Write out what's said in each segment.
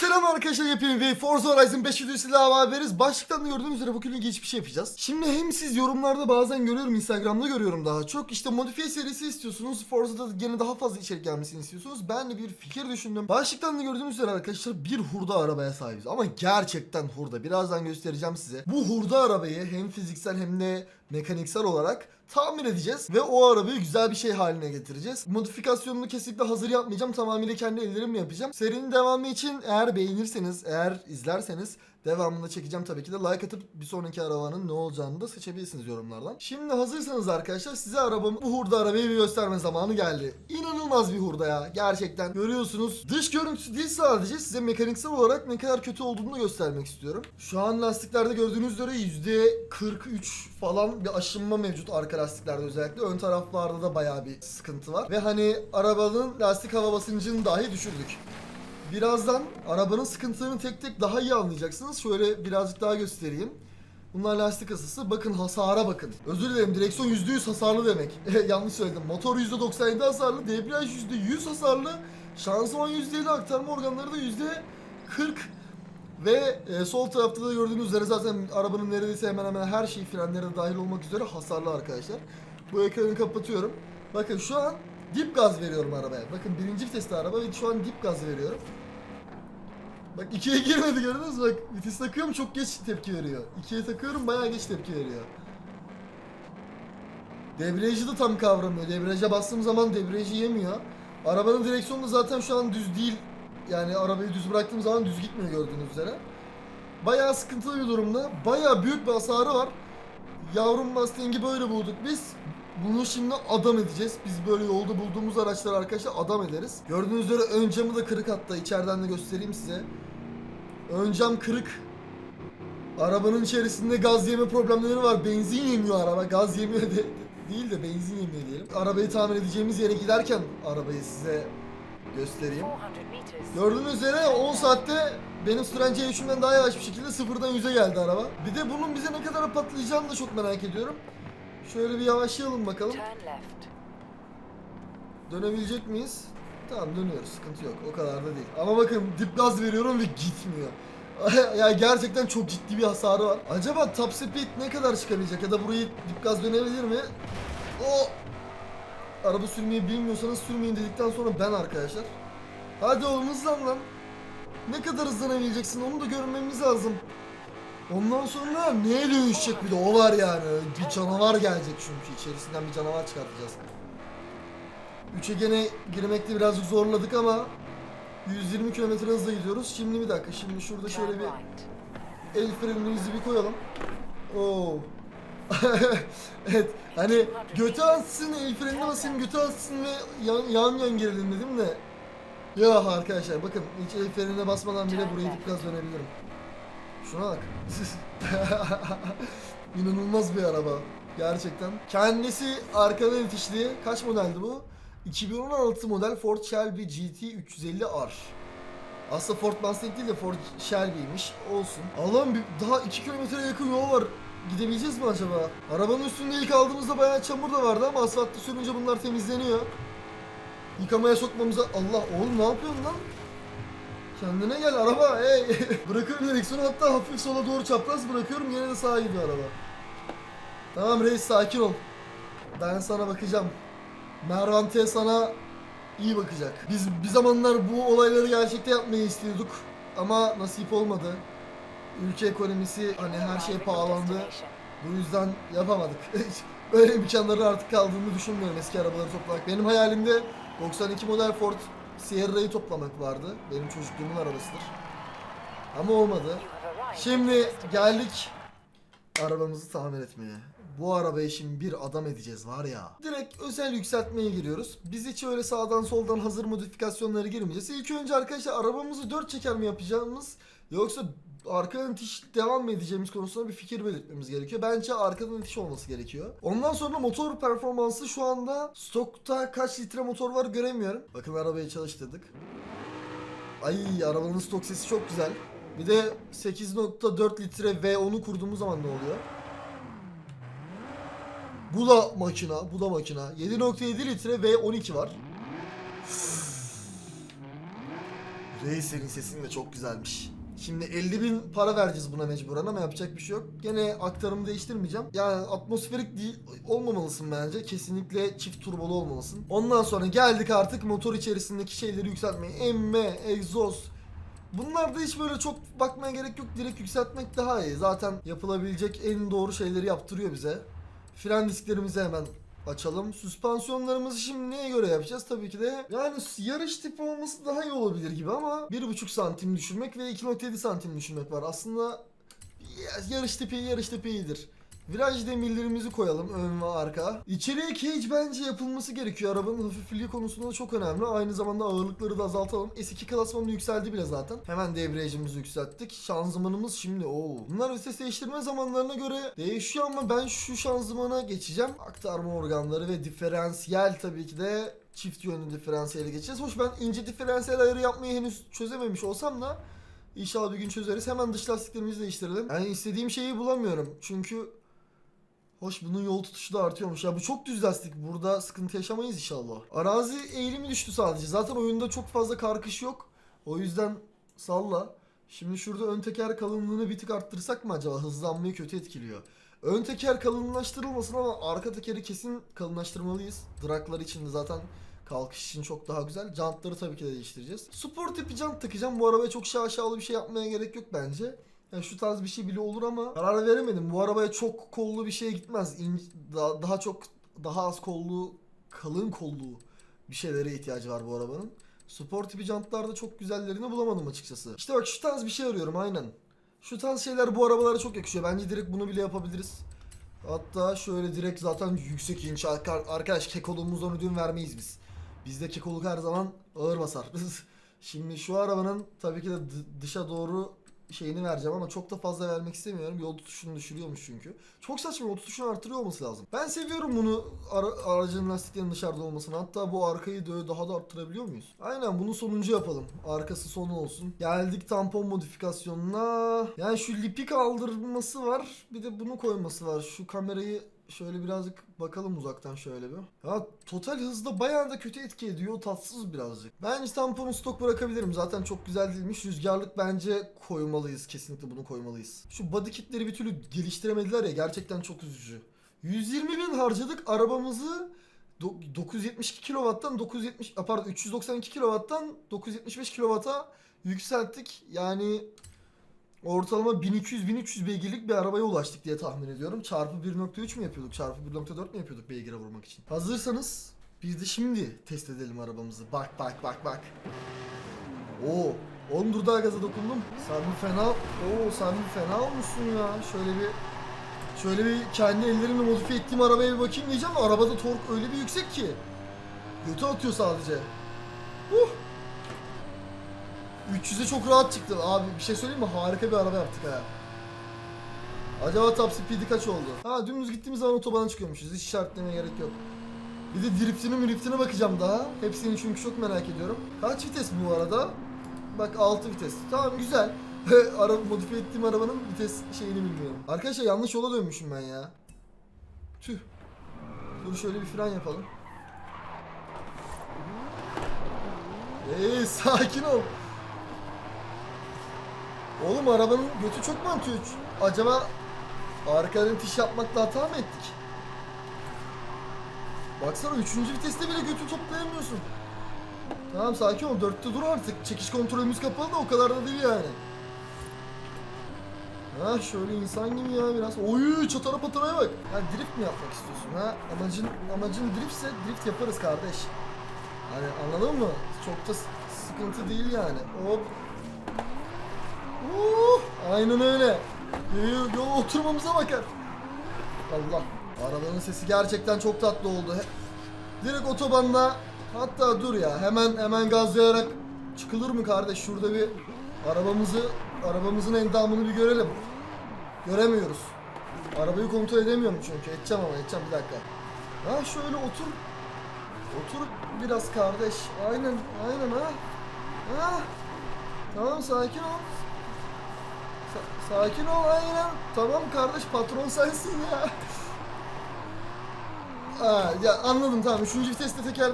Selam arkadaşlar yepyeni bir Forza Horizon 5 videosuyla beraberiz. Başlıktan da gördüğünüz üzere bugün ilginç bir şey yapacağız. Şimdi hem siz yorumlarda bazen görüyorum Instagram'da görüyorum daha çok. İşte modifiye serisi istiyorsunuz. Forza'da gene daha fazla içerik gelmesini istiyorsunuz. Ben de bir fikir düşündüm. Başlıktan da gördüğünüz üzere arkadaşlar bir hurda arabaya sahibiz. Ama gerçekten hurda. Birazdan göstereceğim size. Bu hurda arabayı hem fiziksel hem de mekaniksel olarak tamir edeceğiz ve o arabayı güzel bir şey haline getireceğiz. Modifikasyonunu kesinlikle hazır yapmayacağım. Tamamıyla kendi ellerimle yapacağım. Serinin devamı için eğer beğenirseniz, eğer izlerseniz devamını çekeceğim tabii ki de. Like atıp bir sonraki arabanın ne olacağını da seçebilirsiniz yorumlardan. Şimdi hazırsanız arkadaşlar size arabamı bu hurda arabayı bir gösterme zamanı geldi. İnanılmaz bir hurda ya. Gerçekten görüyorsunuz. Dış görüntüsü değil sadece size mekaniksel olarak ne kadar kötü olduğunu da göstermek istiyorum. Şu an lastiklerde gördüğünüz üzere %43 falan bir aşınma mevcut arka lastiklerde özellikle. Ön taraflarda da bayağı bir sıkıntı var. Ve hani arabanın lastik hava basıncını dahi düşürdük. Birazdan arabanın sıkıntılarını tek tek daha iyi anlayacaksınız. Şöyle birazcık daha göstereyim. Bunlar lastik ısısı. Bakın hasara bakın. Özür dilerim direksiyon %100 hasarlı demek. Yanlış söyledim. Motor %97 hasarlı, debriyaj %100 hasarlı, şanzıman %50, aktarma organları da %40 ve e, sol tarafta da gördüğünüz üzere zaten arabanın neredeyse hemen hemen her şeyi frenlere dahil olmak üzere hasarlı arkadaşlar. Bu ekranı kapatıyorum. Bakın şu an dip gaz veriyorum arabaya. Bakın birinci viteste araba ve şu an dip gaz veriyorum. Bak ikiye girmedi gördünüz mü? Bak vites takıyorum çok geç tepki veriyor. İkiye takıyorum bayağı geç tepki veriyor. Debriyajı da tam kavramıyor. Debriyaja bastığım zaman debriyajı yemiyor. Arabanın direksiyonu da zaten şu an düz değil. Yani arabayı düz bıraktığım zaman düz gitmiyor gördüğünüz üzere. Bayağı sıkıntılı bir durumda. Bayağı büyük bir hasarı var. Yavrum Mustang'i böyle bulduk biz. Bunu şimdi adam edeceğiz. Biz böyle yolda bulduğumuz araçları arkadaşlar adam ederiz. Gördüğünüz üzere ön camı da kırık hatta. içeriden de göstereyim size. Ön cam kırık. Arabanın içerisinde gaz yeme problemleri var. Benzin yemiyor araba. Gaz yemiyor de, değil de benzin yemiyor diyelim. Arabayı tamir edeceğimiz yere giderken arabayı size göstereyim. 400 meters. Gördüğünüz üzere 10 saatte benim süren C3'ümden daha yavaş bir şekilde sıfırdan 100'e geldi araba. Bir de bunun bize ne kadar patlayacağını da çok merak ediyorum. Şöyle bir yavaşlayalım bakalım. Dönebilecek miyiz? Tamam dönüyoruz. Sıkıntı yok. O kadar da değil. Ama bakın dip gaz veriyorum ve gitmiyor. ya gerçekten çok ciddi bir hasarı var. Acaba top speed ne kadar çıkabilecek ya da burayı dip gaz dönebilir mi? O Araba sürmeyi bilmiyorsanız sürmeyin dedikten sonra ben arkadaşlar. Hadi oğlum hızlan lan. Ne kadar hızlanabileceksin onu da görmemiz lazım. Ondan sonra neye dönüşecek bir de o var yani. Bir canavar gelecek çünkü içerisinden bir canavar çıkartacağız. Üçe gene girmekte birazcık zorladık ama 120 km hızla gidiyoruz. Şimdi bir dakika. Şimdi şurada şöyle bir el frenimizi bir koyalım. Oo. evet. Hani götü atsın, el frenine basayım, götü atsın ve yan yan, yan gerilim dedim de. Ya arkadaşlar bakın hiç el frenine basmadan bile burayı dip gaz dönebilirim. Şuna bak. İnanılmaz bir araba. Gerçekten. Kendisi arkadan itişli. Kaç modeldi bu? 2016 model Ford Shelby GT 350R. Aslında Ford Mustang değil de Ford Shelby'ymiş. Olsun. Allah'ım daha 2 kilometre yakın yol var. Gidebileceğiz mi acaba? Arabanın üstünde ilk aldığımızda bayağı çamur da vardı ama asfaltta sürünce bunlar temizleniyor. Yıkamaya sokmamıza... Allah oğlum ne yapıyorsun lan? Kendine gel araba hey. bırakıyorum direksiyonu hatta hafif sola doğru çapraz bırakıyorum yine de sağa gidiyor araba. Tamam reis sakin ol. Ben sana bakacağım. Mervan T sana iyi bakacak. Biz bir zamanlar bu olayları gerçekte yapmayı istiyorduk ama nasip olmadı. Ülke ekonomisi hani her şey pahalandı. Bu yüzden yapamadık. Böyle imkanların artık kaldığını düşünmüyorum eski arabaları toplamak. Benim hayalimde 92 model Ford Sierra'yı toplamak vardı. Benim çocukluğumun arabasıdır. Ama olmadı. Şimdi geldik arabamızı tamir etmeye. Bu arabayı şimdi bir adam edeceğiz var ya. Direkt özel yükseltmeye giriyoruz. Biz hiç öyle sağdan soldan hazır modifikasyonlara girmeyeceğiz. İlk önce arkadaşlar arabamızı 4 çeker mi yapacağımız yoksa arkadan itiş devam mı edeceğimiz konusunda bir fikir belirtmemiz gerekiyor. Bence arkadan itiş olması gerekiyor. Ondan sonra motor performansı şu anda stokta kaç litre motor var göremiyorum. Bakın arabayı çalıştırdık. Ay arabanın stok sesi çok güzel. Bir de 8.4 litre V10'u kurduğumuz zaman ne oluyor? Bu da makina, bu da makina. 7.7 litre V12 var. Reis senin sesin de çok güzelmiş. Şimdi 50 bin para vereceğiz buna mecburen ama yapacak bir şey yok. Gene aktarımı değiştirmeyeceğim. Yani atmosferik değil olmamalısın bence. Kesinlikle çift turbolu olmalısın. Ondan sonra geldik artık motor içerisindeki şeyleri yükseltmeye. Emme, egzoz. Bunlarda hiç böyle çok bakmaya gerek yok. Direkt yükseltmek daha iyi. Zaten yapılabilecek en doğru şeyleri yaptırıyor bize. Fren disklerimizi hemen açalım. Süspansiyonlarımızı şimdi neye göre yapacağız? Tabii ki de yani yarış tipi olması daha iyi olabilir gibi ama 1.5 santim düşürmek ve 2.7 santim düşürmek var. Aslında yarış tipi yarış tipi iyidir. Viraj demirlerimizi koyalım ön ve arka. İçeriye cage bence yapılması gerekiyor. Arabanın hafifliği konusunda da çok önemli. Aynı zamanda ağırlıkları da azaltalım. S2 klasmanı yükseldi bile zaten. Hemen debriyajımızı yükselttik. Şanzımanımız şimdi o. Bunlar vites değiştirme zamanlarına göre değişiyor ama ben şu şanzımana geçeceğim. Aktarma organları ve diferansiyel tabii ki de çift yönlü diferansiyele geçeceğiz. Hoş ben ince diferansiyel ayarı yapmayı henüz çözememiş olsam da İnşallah bir gün çözeriz. Hemen dış lastiklerimizi değiştirelim. Yani istediğim şeyi bulamıyorum. Çünkü Hoş bunun yol tutuşu da artıyormuş. Ya bu çok düz lastik. Burada sıkıntı yaşamayız inşallah. Arazi eğilimi düştü sadece. Zaten oyunda çok fazla karkış yok. O yüzden salla. Şimdi şurada ön teker kalınlığını bir tık arttırsak mı acaba? Hızlanmayı kötü etkiliyor. Ön teker kalınlaştırılmasın ama arka tekeri kesin kalınlaştırmalıyız. Draklar için de zaten kalkış için çok daha güzel. Jantları tabii ki de değiştireceğiz. Spor tipi jant takacağım. Bu arabaya çok şaşalı bir şey yapmaya gerek yok bence. Yani şu tarz bir şey bile olur ama karar veremedim. Bu arabaya çok kollu bir şey gitmez. İn- daha, daha çok daha az kollu, kalın kollu bir şeylere ihtiyacı var bu arabanın. Spor tipi jantlarda çok güzellerini bulamadım açıkçası. İşte bak şu tarz bir şey arıyorum aynen. Şu tarz şeyler bu arabalara çok yakışıyor. Bence direkt bunu bile yapabiliriz. Hatta şöyle direkt zaten yüksek inç Arka- arkadaş kekoluğumuzdan ödün vermeyiz biz. Bizde kekoluk her zaman ağır basar. Şimdi şu arabanın tabii ki de dı- dışa doğru şeyini vereceğim ama çok da fazla vermek istemiyorum. Yol tutuşunu düşürüyormuş çünkü. Çok saçma yol tutuşunu artırıyor olması lazım. Ben seviyorum bunu ara- aracın lastiklerinin dışarıda olmasını. Hatta bu arkayı da daha da arttırabiliyor muyuz? Aynen bunu sonuncu yapalım. Arkası sonu olsun. Geldik tampon modifikasyonuna. Yani şu lipi kaldırması var. Bir de bunu koyması var. Şu kamerayı Şöyle birazcık bakalım uzaktan şöyle bir. Ya total hızda bayağı da kötü etki ediyor. Tatsız birazcık. Bence tamponu stok bırakabilirim. Zaten çok güzel değilmiş. Rüzgarlık bence koymalıyız. Kesinlikle bunu koymalıyız. Şu body kitleri bir türlü geliştiremediler ya. Gerçekten çok üzücü. 120 bin harcadık. Arabamızı do- 972 kW'dan 970 ah, pardon 392 kW'dan 975 kW'a yükselttik. Yani ortalama 1200-1300 beygirlik bir arabaya ulaştık diye tahmin ediyorum. Çarpı 1.3 mü yapıyorduk? Çarpı 1.4 mü yapıyorduk beygire vurmak için? Hazırsanız biz de şimdi test edelim arabamızı. Bak bak bak bak. Oo, 10 dur daha gaza dokundum. Sen bir fena, oo sen bir fena olmuşsun ya. Şöyle bir Şöyle bir kendi ellerimle modifiye ettiğim arabaya bir bakayım diyeceğim de arabada tork öyle bir yüksek ki. Götü atıyor sadece. Uh. 300'e çok rahat çıktı. Abi bir şey söyleyeyim mi? Harika bir araba yaptık ha. Acaba top speed'i kaç oldu? Ha dümdüz gittiğimiz zaman otobana çıkıyormuşuz. Hiç işaretlemeye gerek yok. Bir de driftine miriftine bakacağım daha. Hepsini çünkü çok merak ediyorum. Kaç vites bu arada? Bak 6 vites. Tamam güzel. Araba modifiye ettiğim arabanın vites şeyini bilmiyorum. Arkadaşlar yanlış yola dönmüşüm ben ya. Tüh. Dur şöyle bir fren yapalım. Eee sakin ol. Oğlum arabanın götü çok mu atıyor? Acaba arkadan itiş yapmakla hata mı ettik? Baksana 3. viteste bile götü toplayamıyorsun. Tamam sakin ol. Dörtte dur artık. Çekiş kontrolümüz kapalı da o kadar da değil yani. Ha şöyle insan gibi ya biraz. Oy çatara pataraya bak. Ha drift mi yapmak istiyorsun ha? Amacın amacın driftse drift yaparız kardeş. Hani anladın mı? Çok da sıkıntı değil yani. Hop. Uh, aynen öyle. Yol, yol oturmamıza bakar. Allah. Arabanın sesi gerçekten çok tatlı oldu. Direkt otobanda hatta dur ya hemen hemen gazlayarak çıkılır mı kardeş? Şurada bir arabamızı arabamızın endamını bir görelim. Göremiyoruz. Arabayı kontrol edemiyorum çünkü. Edeceğim ama edeceğim bir dakika. Ha şöyle otur. Otur biraz kardeş. Aynen aynen ha. Ha. Tamam sakin ol. Sa- sakin ol aynen. Tamam kardeş patron sensin ya. Aa, ya anladım tamam. Üçüncü viteste teker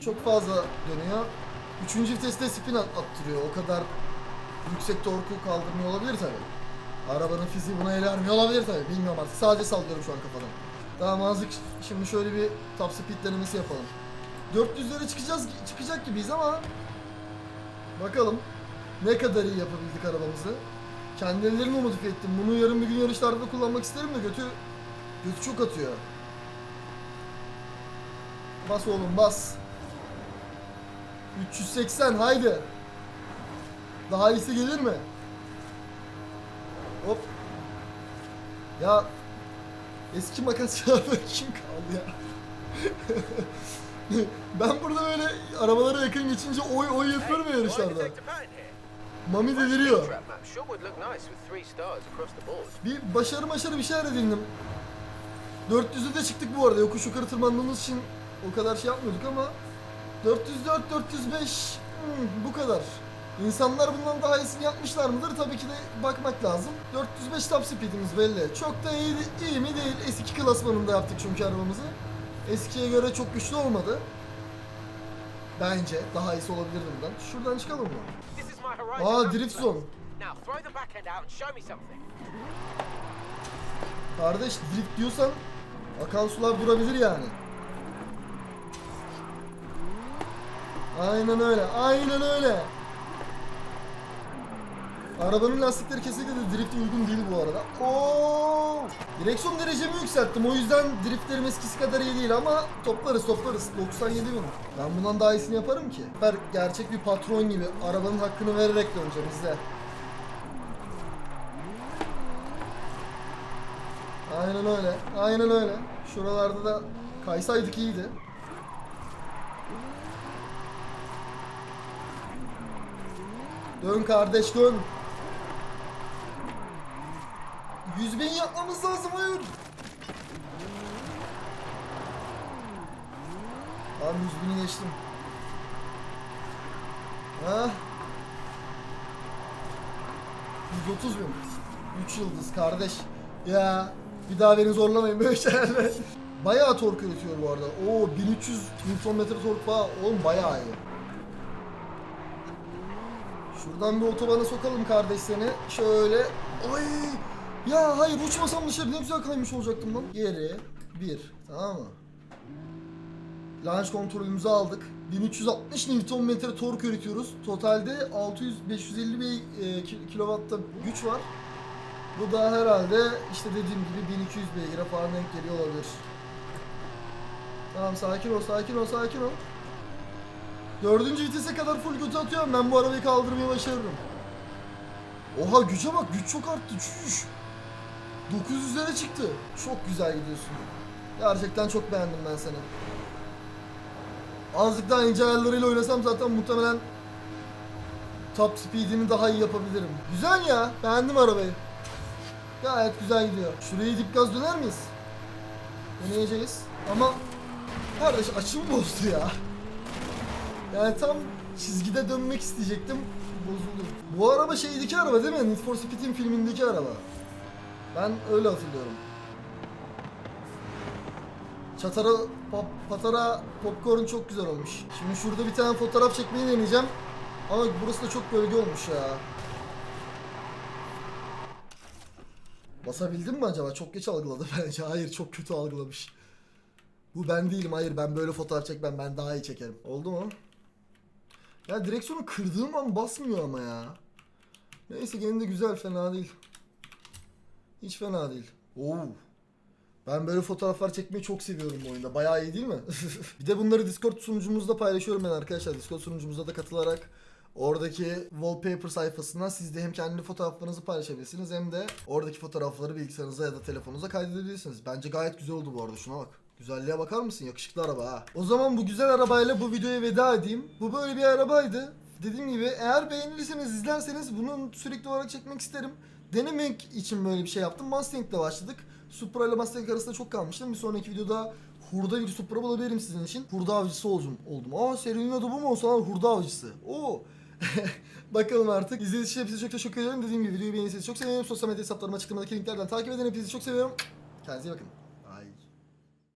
çok fazla dönüyor. Üçüncü viteste spin at- attırıyor. O kadar yüksek torku kaldırmıyor olabilir tabi. Arabanın fiziği buna el vermiyor olabilir tabi. Bilmiyorum artık. Sadece sallıyorum şu an kafadan. Tamam azıcık şimdi şöyle bir top speed denemesi yapalım. 400'lere çıkacağız çıkacak gibiyiz ama bakalım ne kadar iyi yapabildik arabamızı. Kendi ellerimle modifiye ettim. Bunu yarın bir gün yarışlarda da kullanmak isterim de götü götü çok atıyor. Bas oğlum bas. 380 haydi. Daha iyisi gelir mi? Hop. Ya eski makasçılarda kim kaldı ya? ben burada böyle arabalara yakın geçince oy oy yapıyorum ya yarışlarda. Mami deliriyor. Bir başarı başarı bir şeyler edindim. 400'ü de çıktık bu arada. Yokuş yukarı tırmandığımız için o kadar şey yapmıyorduk ama 404, 405 hmm, bu kadar. İnsanlar bundan daha iyisini yapmışlar mıdır? Tabii ki de bakmak lazım. 405 top speedimiz belli. Çok da iyi, iyi mi değil. S2 klasmanında yaptık çünkü arabamızı. Eskiye göre çok güçlü olmadı. Bence daha iyisi olabilir bundan. Şuradan çıkalım mı? Aa drift zone. Kardeş drift diyorsan akan sular durabilir yani. Aynen öyle. Aynen öyle. Arabanın lastikleri kesinlikle de drift uygun değil bu arada. Oo! Direksiyon derecemi yükselttim. O yüzden driftlerim eskisi kadar iyi değil ama toplarız toplarız. 97 bin. Ben bundan daha iyisini yaparım ki. Süper gerçek bir patron gibi arabanın hakkını vererek döneceğim izle. Aynen öyle. Aynen öyle. Şuralarda da kaysaydık iyiydi. Dön kardeş dön. 100 bin yapmamız lazım hayır. Abi 100 bini geçtim. Ha? 130 bin. 3 yıldız kardeş. Ya bir daha beni zorlamayın böyle şeylerle. Bayağı tork üretiyor bu arada. Oo 1300 Nm tork falan. Oğlum bayağı iyi. Şuradan bir otobana sokalım kardeş seni. Şöyle. Ay. Ya hayır uçmasam dışarı ne güzel kaymış olacaktım lan. Geri. Bir. Tamam mı? Launch kontrolümüzü aldık. 1360 Nm tork üretiyoruz. Totalde 600 550 bir e, ki- kilowatta güç var. Bu da herhalde işte dediğim gibi 1200 beygire falan denk geliyor olabilir. Tamam sakin ol sakin ol sakin ol. Dördüncü vitese kadar full götü atıyorum ben bu arabayı kaldırmayı başarırım. Oha güce bak güç çok arttı çüş. 900'lere çıktı. Çok güzel gidiyorsun. Gerçekten çok beğendim ben seni. Azıcık daha ince ayarlarıyla oynasam zaten muhtemelen top speed'ini daha iyi yapabilirim. Güzel ya. Beğendim arabayı. Gayet güzel gidiyor. Şurayı dip gaz döner miyiz? Deneyeceğiz. Ama kardeş açım bozdu ya. Yani tam çizgide dönmek isteyecektim. Bozuldu. Bu araba şeydeki araba değil mi? Need for Speed'in filmindeki araba. Ben öyle hatırlıyorum. Çatara, pop, patara, popcorn çok güzel olmuş. Şimdi şurada bir tane fotoğraf çekmeyi deneyeceğim. Ama burası da çok gölge olmuş ya. Basabildim mi acaba? Çok geç algıladı bence. Hayır çok kötü algılamış. Bu ben değilim. Hayır ben böyle fotoğraf çekmem. Ben daha iyi çekerim. Oldu mu? Ya direksiyonu kırdığım an basmıyor ama ya. Neyse gene de güzel. Fena değil. Hiç fena değil. Oo. Ben böyle fotoğraflar çekmeyi çok seviyorum bu oyunda. Bayağı iyi değil mi? bir de bunları Discord sunucumuzda paylaşıyorum ben arkadaşlar. Discord sunucumuza da katılarak oradaki wallpaper sayfasından siz de hem kendi fotoğraflarınızı paylaşabilirsiniz hem de oradaki fotoğrafları bilgisayarınıza ya da telefonunuza kaydedebilirsiniz. Bence gayet güzel oldu bu arada. Şuna bak. Güzelliğe bakar mısın? Yakışıklı araba ha. O zaman bu güzel arabayla bu videoya veda edeyim. Bu böyle bir arabaydı. Dediğim gibi eğer beğenirseniz izlerseniz bunun sürekli olarak çekmek isterim. Denemek için böyle bir şey yaptım. Mustang'le başladık. Supra ile Mustang arasında çok kalmıştım. Bir sonraki videoda hurda bir Supra bulabilirim sizin için. Hurda avcısı oldum. oldum. Aa serinin adı bu mu olsa hurda avcısı. Oo. Bakalım artık. İzlediğiniz için hepinize çok teşekkür ederim. Dediğim gibi videoyu beğenirseniz çok sevinirim. Sosyal medya hesaplarımı açıklamadaki linklerden takip edin. Hepinizi çok seviyorum. Kendinize iyi bakın.